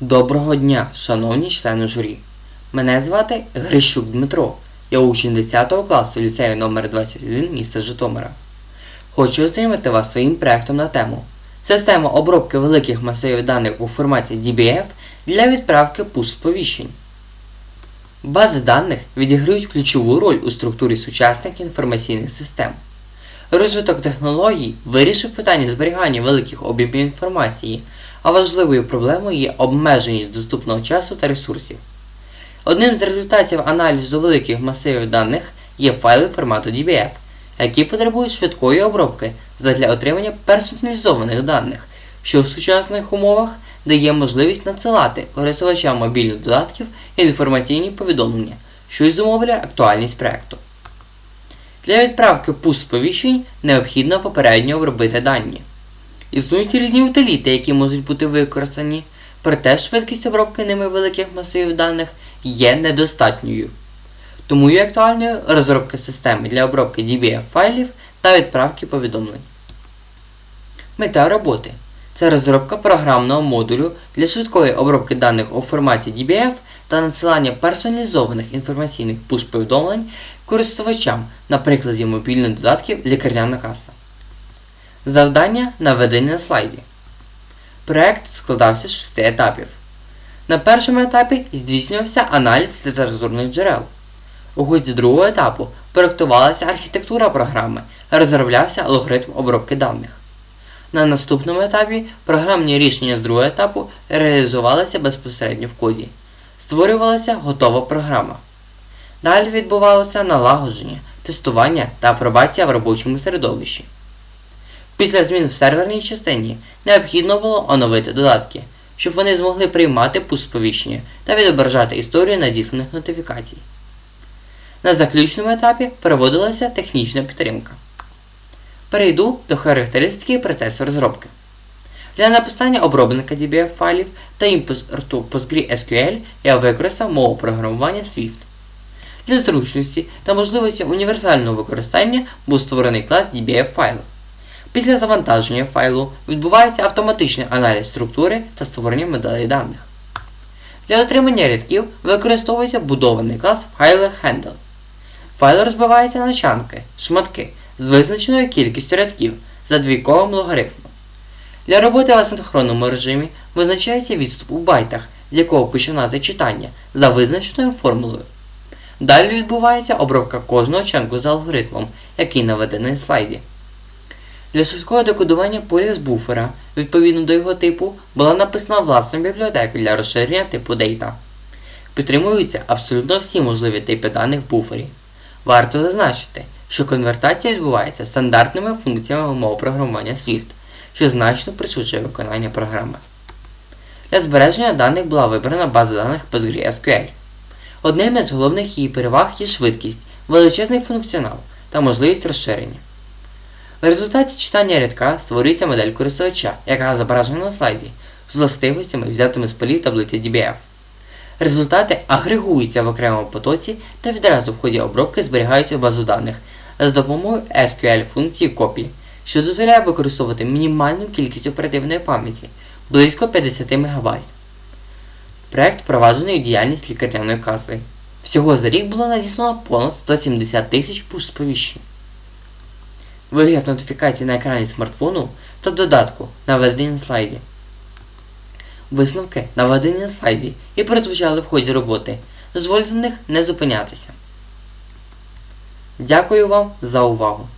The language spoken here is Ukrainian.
Доброго дня, шановні члени журі. Мене звати Грищук Дмитро. Я учень 10 класу ліцею номер 21 міста Житомира. Хочу ознайомити вас своїм проектом на тему Система обробки великих масивів даних у форматі DBF для відправки пуш-сповіщень. Бази даних відіграють ключову роль у структурі сучасних інформаційних систем. Розвиток технологій вирішив питання зберігання великих об'ємів інформації, а важливою проблемою є обмеженість доступного часу та ресурсів. Одним з результатів аналізу великих масивів даних є файли формату DBF, які потребують швидкої обробки задля отримання персоналізованих даних, що в сучасних умовах дає можливість надсилати користувачам мобільних додатків інформаційні повідомлення, що й зумовлює актуальність проекту. Для відправки пуш-сповіщень необхідно попередньо обробити дані. Існують різні утиліти, які можуть бути використані, проте швидкість обробки ними великих масивів даних є недостатньою. Тому є актуальною розробка системи для обробки DBF файлів та відправки повідомлень. Мета роботи це розробка програмного модулю для швидкої обробки даних у форматі DBF та надсилання персоналізованих інформаційних пуш-повідомлень користувачам на прикладі мобільних додатків лікарняна каса. Завдання наведені на слайді. Проект складався з шести етапів. На першому етапі здійснювався аналіз літературних джерел. У ході другого етапу проектувалася архітектура програми, розроблявся алгоритм обробки даних. На наступному етапі програмні рішення з другого етапу реалізувалися безпосередньо в коді. Створювалася готова програма. Далі відбувалося налагодження, тестування та апробація в робочому середовищі. Після змін в серверній частині необхідно було оновити додатки, щоб вони змогли приймати пуш-сповіщення та відображати історію надісланих нотифікацій. На заключному етапі проводилася технічна підтримка. Перейду до характеристики процесу розробки. Для написання обробника DBF файлів та імпорту PostgreSQL я використав мову програмування Swift. Для зручності та можливості універсального використання був створений клас DBF файлу. Після завантаження файлу відбувається автоматичний аналіз структури та створення моделей даних. Для отримання рядків використовується будований клас FileHandle. Файл розбивається на чанки, шматки з визначеною кількістю рядків за двійковим логарифмом. Для роботи в асинхронному режимі визначається відступ у байтах, з якого починати читання за визначеною формулою. Далі відбувається обробка кожного чанку за алгоритмом, який наведений на слайді. Для швидкого декодування поля з буфера, відповідно до його типу, була написана власна бібліотека для розширення типу Data. Підтримуються абсолютно всі можливі типи даних в буфері. Варто зазначити, що конвертація відбувається стандартними функціями мов програмування Swift, що значно пришвидшує виконання програми. Для збереження даних була вибрана база даних PostgreSQL. Одним із головних її переваг є швидкість, величезний функціонал та можливість розширення. В результаті читання рядка створюється модель користувача, яка зображена на слайді, з властивостями, взятими з полів таблиці DBF. Результати агрегуються в окремому потоці та відразу в ході обробки зберігаються в базу даних з допомогою SQL функції копії, що дозволяє використовувати мінімальну кількість оперативної пам'яті близько 50 МБ. Проект впроваджений у діяльність лікарняної каси. Всього за рік було надіслано понад 170 тисяч пуш-сповіщень. Вигляд нотифікації на екрані смартфону та додатку наведені на слайді. Висновки наведені на слайді і прозвучали в ході роботи. Дозвольте на них не зупинятися. Дякую вам за увагу!